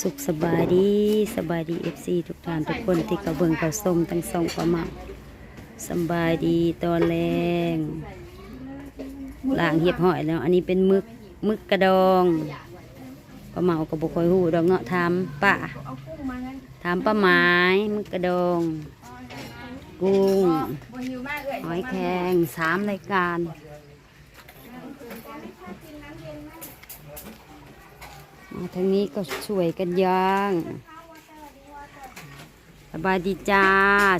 สุขสบายดีสบายดีเอฟซีทุกท่านทุกคนที่เขาเบิ่งเขาส้มทั้งสองประมาสบายดีตอนแรงล่างเห็บหอยแล้ว อันนี้เป็นมึกมึกกระดองประเมาก็บ่ค่อยฮู้ดอกเนาะถามป้าเอามป้าไม้มึกกระดอง กุ้งหอยแครงสามรายการ ทางนี้ก็ช่วยกันย่างสบายดีจ้า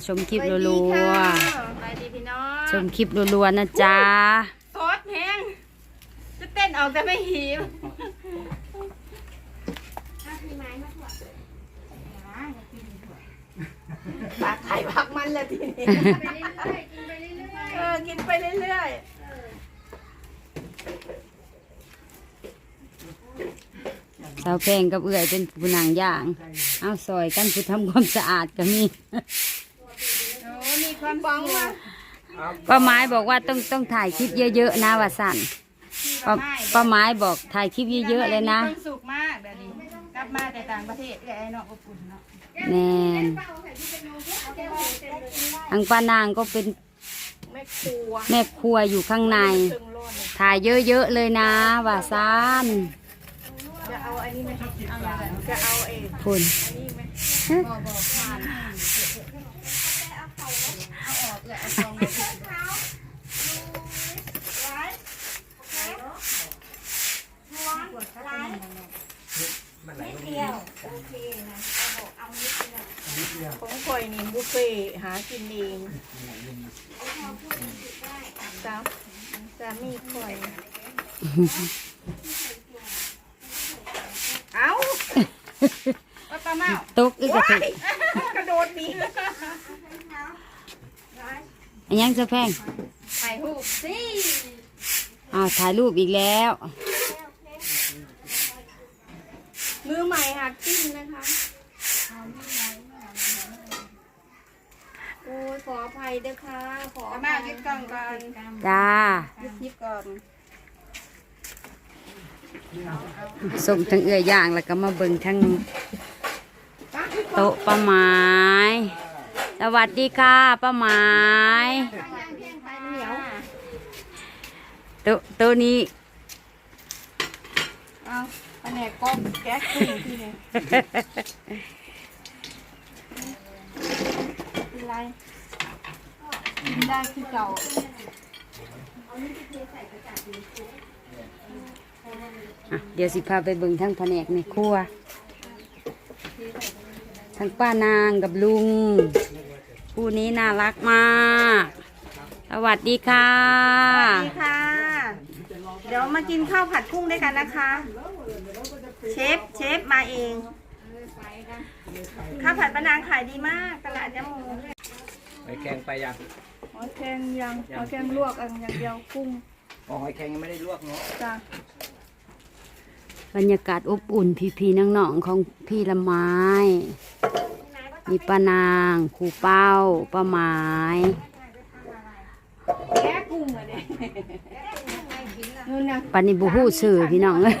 ชมคลิปรัวสบายดีพี่น้องๆชมคลิปรัวๆนะจ้า ซอสแห้งจะเต้นออกแต่ไม่หิวปากไข่พักมันเลยทีนี้เออกินไปเรื่อยสาวแพงกับเอื่อยเป็นผู้นางย่าง เอาซอยกันผู้ทำความสะอาดก็มีๆโอ้มีความบ้องมาป้าไม้บอกว่าต้องต้องถ่ายคลิปเยอะๆนะว่าสั่นป้าป้าไม้บอกถ่ายคลิปเยอะๆเลยนะมีความสุขมากเดี๋ยวนี้กลับมาแต่ต่างประเทศเลยไอ้เนาะอบอุ่นเนาะแน่นทางป้านางก็เป็นไม่ครัวแม่ครัวอยู่ข้างในเครื่องร้อนเลยถ่ายเยอะๆเลยนะว่าซานจะเอาอั นนี้ไหมเอาอะไรจะเอาเองคุณอันนี้ไหมบอกบอกผ่านเอาออกเลยเอาซองมาสิของข่อยนี่บุฟเฟ่ต์หากินเองสามสามีข่อยเอาว่าตาเมา ตุ กอีกกระถึกกระโดดดีอันยังจะแพงถ่ายรูปสิอ้าวถ่ายรูปอีกแล้ว มือใหม่หัดกินนะคะโอ้ยขออภัยด้วยค่ะ ขอมายึดกล่องก่อนจ้ายึดยิบก่อนส่งทั้งเอื้อย่างแล้วก็มาเบิ่งทั้งโต๊ะป้าไม้ สวัสดีค่ะป้าไม้โต๊ะโต๊ะนี้เอาแผนกก็แก๊สกุ้งที่นี่เป็นไรกินได้คือเก่าอะเดี๋ยวสิพาไปเบิ่งทั้งแผนกในครัว ทั้งป้านางกับลุงคู่นี้น่ารักมาก สวัสดีค่ะ สวัสดีค่ะ เดี๋ยวมากินข้าวผัดกุ้งด้วยกันนะคะ เชฟเชฟมาเอง ข้าวผัดปะนางขายดีมากตลาดยะโมหอยแครงไปยังหอยแครงยังหอยแครงลวกอันอย่างเดียวกุ้งอ๋อหอยแครงยังไม่ได้ลวกเนาะจ้ะ บรรยากาศอบอุ่นพี่พี่ๆน้องของพี่ละไม้ มีป้านางครูเป้าป้าไม้ปานนี้บูฮู้ชื่อพี่น้องเลย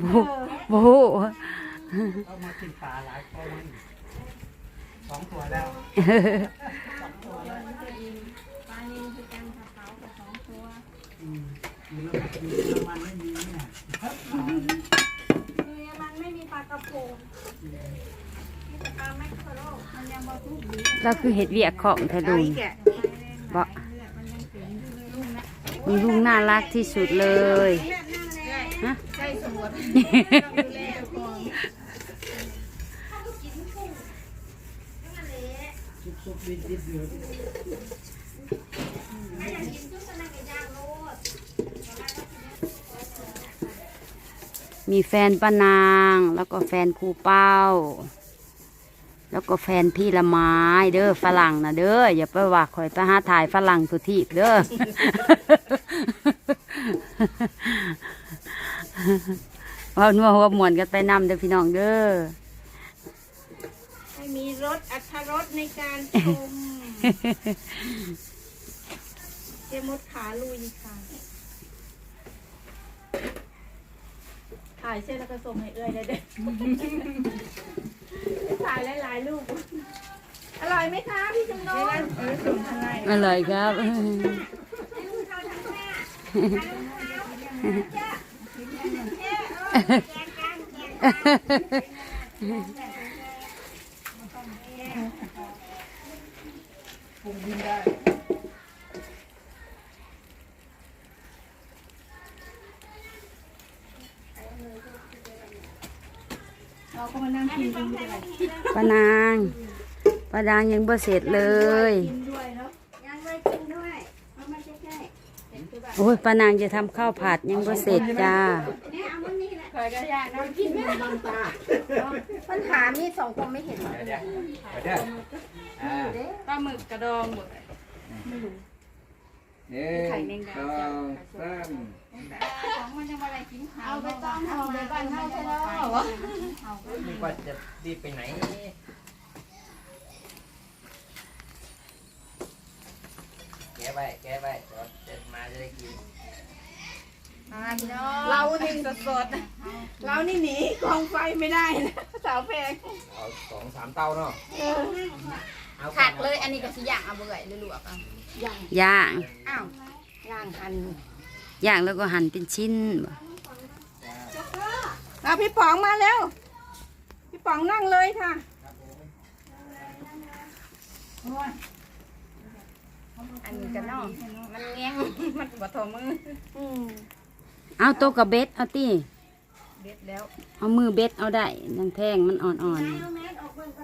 บูบูฮู้เอามากินปลา หลายองตัวแล้วมันไม่มีปลากระพงมีแต่ปลาแมคเครมันยังบ่ทุกดีเราคือเห็ดเวียกของเธอเอาะบ่มีลุงน่ารักที่สุดเลยฮะใช่สมบูรณ์ มีแฟนป้านาง แล้วก็แฟนครูเป้า แล้วก็แฟนพี่ละไม้เด้อฝรั่งนะเด้ออย่าไปว่าคอยไปหาถ่ายฝรั่งทุกทีเด้อว่านัวหัวหมวนกันไปนำเด้อพี่น้องเด้อให้มีรสอัตรสในการชมเจมดขาลุยค่ะ ถ่ายเสร็จแล้วก็ส่งให้เอื้อยได้เด้อถ่ายหลายๆรูปอร่อยไหมคะพี่จำนงเออส่งทางไหนอร่อยครับ ปรุงดินได้ เราก็มานั่งกินกันด้วยป้านางป้านางยังบ่เสร็จเลยกินด้วยเนาะยังเลยกินด้วยเอามาใกล้โอ้ยป้านางจะทำข้าวผัดยังบ่เสร็จจ้าๆเนี่ยเอามันนี่แหละเคยก็ยากนะกินไม่ได้ปัญหามีสองคนไม่เห็นหรอเดี๋ยวเดี๋ยวอ่าปลาหมึกกระดองหมดเลยหนึ่ง ไข่งดาสองสามเอาไปต้มเอาไปบ้านเฮาใช่ไหมนึกว่าจะรีบไปไหนแกะไปแกะไปเดี๋ยวเสร็จมาจะได้กินเรานี่สดๆเรานี่หนีกองไฟไม่ได้นะสาวแพงเอาสองสามเตาเนาะเอาผักเลยอันนี้ก็สิย่างเอาเบื่อยหรือลวกเอา ย่างอ้าวย่างหันย่างแล้วก็หั่นเป็นชิ้นบ่เอาพี่ป๋องมาแล้ว พี่ป๋องนั่งเลยค่ะอันนี้ก็เนาะมันแง้งมันบ่ทอมืออืมเอาโตะกับเบ็ดเอาติเด็ดแล้ว เอามือเบ็ดเอาได้นังแทงมันอ่อนเอาแมสออกเบิ่งไป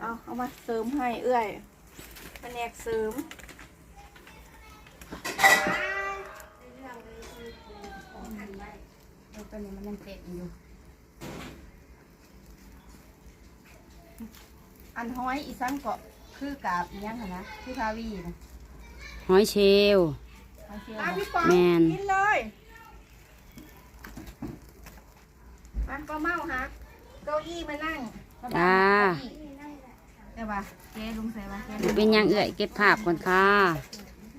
เอาเอามาเสริมให้เอื้อยแผนกเสริมตัวนี้มันยังเต็มอยู่ อันห้อยอีสังเกาะคือกาบอีหยังหั่นนะคือทาวีนะๆหอยเชลลอะพี่ป๋องแม่นกินเลยมาป้าเมาฮะเก้าอี้มานั่งจ้า แต่ว่าเจ๊ลุงใส่ว่าเจ๊บ่เป็นหยังเอ่ยเก็บภาพก่อนค่ะ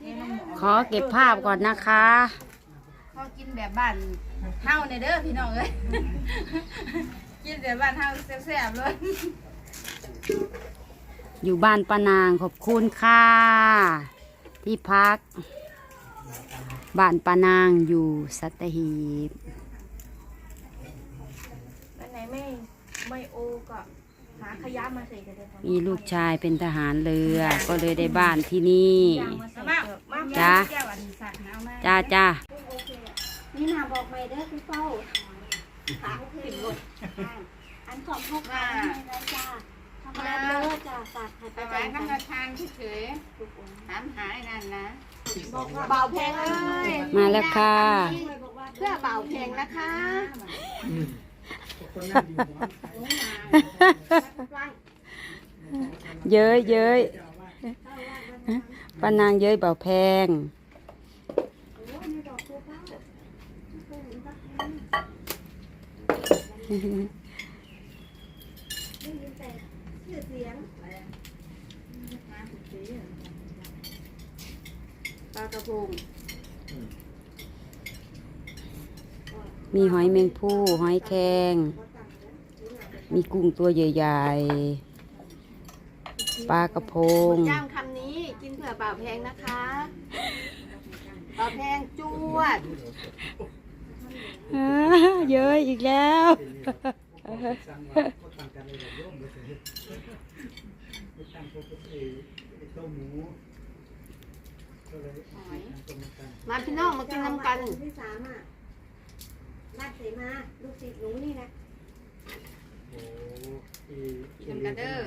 เจ๊ลุงขอเก็บภาพก่อนนะคะ เขากินแบบบ้านเฮาในเด้อพี่น้องเอ้ย กินแบบบ้านเฮาแซ่บๆเลยอยู่บ้านป้านางขอบคุณค่ะ ที่พัก บ้านป้านางอยู่สัตหีบอันไหนไม่ไม่โอก็หาขยะ มาใส่กันเลยค่ะมีลูกชายเป็นทหารเรือ ก็เลยได้บ้านที่นี่มามาจ้าแก้วอันนี้สักนะเอามาจ้าจ้านี่นาบอกไม่เด้อพี่เป้าถามขึ้นรถอันของพวกมาเลยจ้าทำงานเด้อจ้าฝากให้ไปไปไว้ไว้กัธนนาคารเฉยๆถามหายนั่นนะเบาแพงเลยมาแล้วค่ะ เพื่อเบาแพงนะคะคนนั่งอยู่หัว เย้ยเย้ยป้านางเย้ยเบาแพง ปลากระพง มีหอยแมงผู้หอยแครงมีกุ้งตัวใหญ่ๆ ปลากระพงย่างคำนี้กินเผื่อเบาแพงนะคะเบาแพงจวดอ่าเย้ยอีกแล้วสั่งว่าก็ตั้งกันเลยแบบร่มเลยสิไม่ตั้งโต๊ะเอ้โต๊ะหมูก็เลยนั่งตรงกันมาพี่น้องมากินน้ำกัน ที่สามอะ บ้านเสมาลูกศิษย์หนูนี่นะโอ้ที่กินกันเด้อ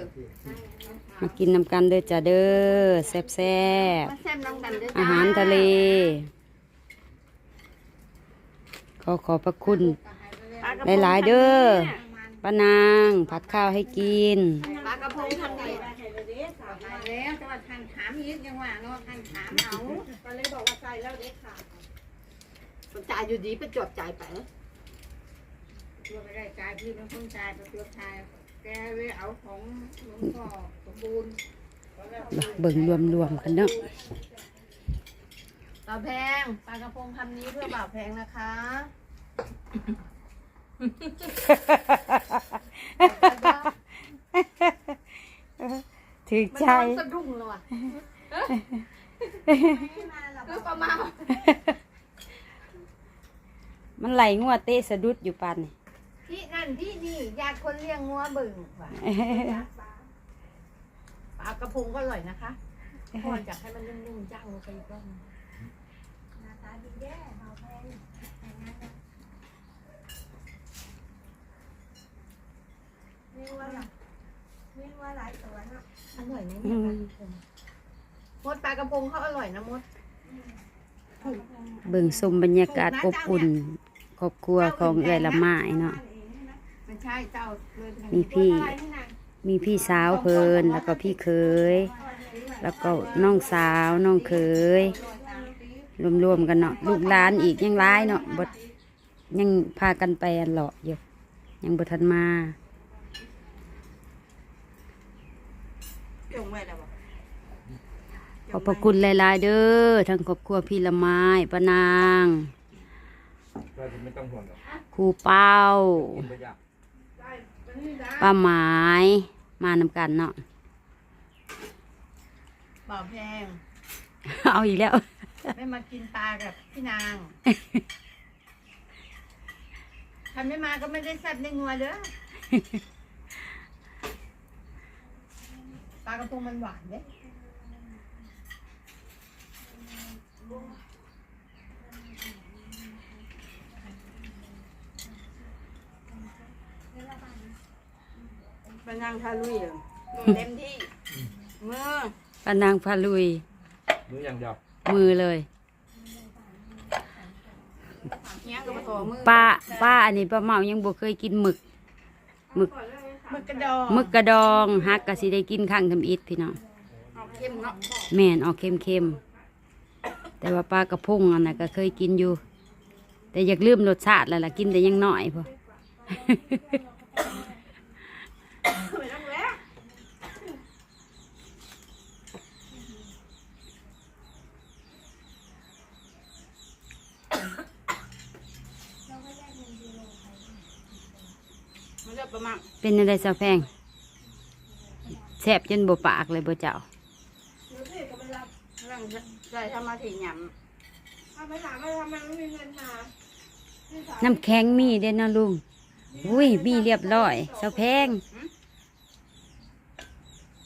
มากินน้ำกันเด้อจ้าเด้อแซ่บมาแซ่บน้ำกันด้วยๆอาหารทะเล ขอขอบพระคุณหลายๆเด้อ ป้านางผัดข้าวให้กิน ปลากระพงทำดีหายแล้วแต่ว่าท่านถามอีกยังว่าเนาะท่านถามเอาก็เลยบอกว่าใจแล้วเด็กค่ะจ่ายอยู่ดีไปจวบจ่ายไป ตัวไปได้จ่ายพี่เป็นคนจ่ายไปตัวจ่ายแกเลยเอาของหลวงพ่อสมบูรณ์เบิ่งรวมๆกันเนาะบ่าวแพงปลากระพงคำนี้เพื่อบ่าวแพงนะคะถือมันใจนอนสะดุ้งเลยว่ะคือประมาณมันไหลงัวเตะสะดุดอยู่ปันนี่ที่ นั่นที่นี่อยากคนเลี้ยงงัวบึ่งว่ะปลากระพงก็อร่อยนะคะพออยากให้มันนุ่มๆจ้างลงไปอีกรอบหนึ่งหน้าตาดีแย่เบาแพงแต่งงานนะไม่ว่าหรอกไม่ว่าหลายตัวเนาะอร่อยไหมเนี่ยปลากระพงมดปลากระพงเขาอร่อยนะมดเบิ่งชมบรรยากาศอบอุ่นครอบครัวของเอื้อยละไม้เนาะ มันใช่เจ้าเลยทางมีพี่มีพี่สาวเพิ่นแล้วก็พี่เคย แล้วก็น้องสาวน้องเคย รวมๆกันเนาะลูกหลานอีกยังร้ายเนาะบดยังพากันไปอันเลาะอยู่ยังบทันมา จงไว้แล้วบอกขอบพระคุณหลาย ๆ เด้อทั้งครอบครัวพี่ละไม้ป้านางเราไม่ต้องห่วงหรอกครูเป้า กินไปยาก ป้าหมายมานำกันเนาะบ่าวแพง เอาอีกแล้ว ไม่มากินปลากับพี่นางใครไม่มาก็ไม่ได้แซ่บในงัวเด้อปลากระพงมันหวานเด้ ไปนั่งทาลุยเหรอเต็มที่มือป้านางพาลุย มืออย่างเดียวมือเลย เนี้ยกับปลาโถมือป้าป้าอันนี้ป้าเมายังบ่เคยกินหมึกหมึกมือกระดองหมึกกระดองฮักก็สิได้กินข้างทำอิดพี่น้องออกเข้มเนาะแม่นออกเค็มๆแต่ว่าปลากระพงอันนั้นก็เคยกินอยู่ แต่อยากลืมรสชาติแล้วล่ะกินแต่ยังน้อยพอ ไม่ต้องแล้วมันเลือกประมาณเป็นอะไรสะแพงแซ่บจนบ่ปากเลยบ่เจ้าเรื่องใส่ทำมาถึงหยเอาไปถามว่าทำไมไม่มีเงินมาน้ำแข็งมีเด้อนะลุง อุ้ยมีเรียบร้อยสะแพง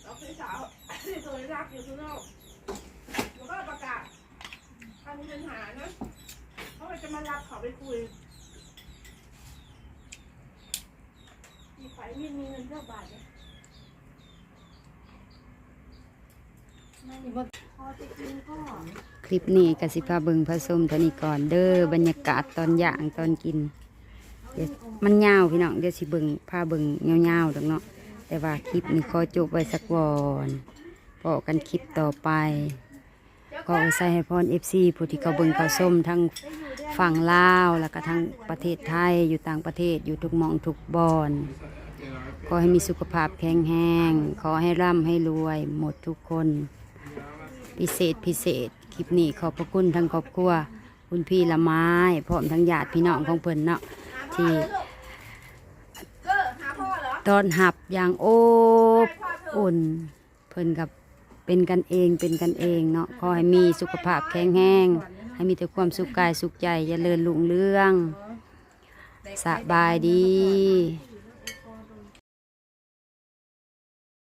เราพี่สาวที่ตัวรักอยู่ข้างนอกแล้วก็ประกาศถ้ามีปัญหานะเขา จะมารับเขาไปคุยมีไม่มีเงินเท่าบาทเนี่ยพอจะกินก็คลิปนี้กสิพาเบิงผสมเท่านี้ก่อนเด้อบรรยากาศตอนย่างตอนกินเดี๋ยวมันยาวพี่น้องเดี๋ยวสิเบิงพาเบิงยาวๆดอกเนาะแต่ว่าคลิปนี้ขอจบไว้สักวอนพอกันคลิปต่อไป ขอใส่ให้พรเอฟซีผู้ที่เขาเบิงเขาส้มทั้งฝั่งลาวแล้วก็ทั้งประเทศไทยอยู่ต่างประเทศอยู่ทุกหมองทุกบอนขอให้มีสุขภาพแข็งแรงขอให้ร่ำให้รวย หมดทุกคน พิเศษพิเศษคลิปนี้ขอบพระคุณทั้งครอบครัว คุณพี่ละไม้พร้อมทั้งญาติพี่น้องของเพิ่นเนาะที่ตอนหับอย่างโอบอุ่นเพิ่นกับ เป็นกันเองเป็นกันเองเนาะขอให้มีสุขภาพแข็งแรงให้มีแต่ความสุขกายสุขใจเจริญรุ่งเรื่องสบายดี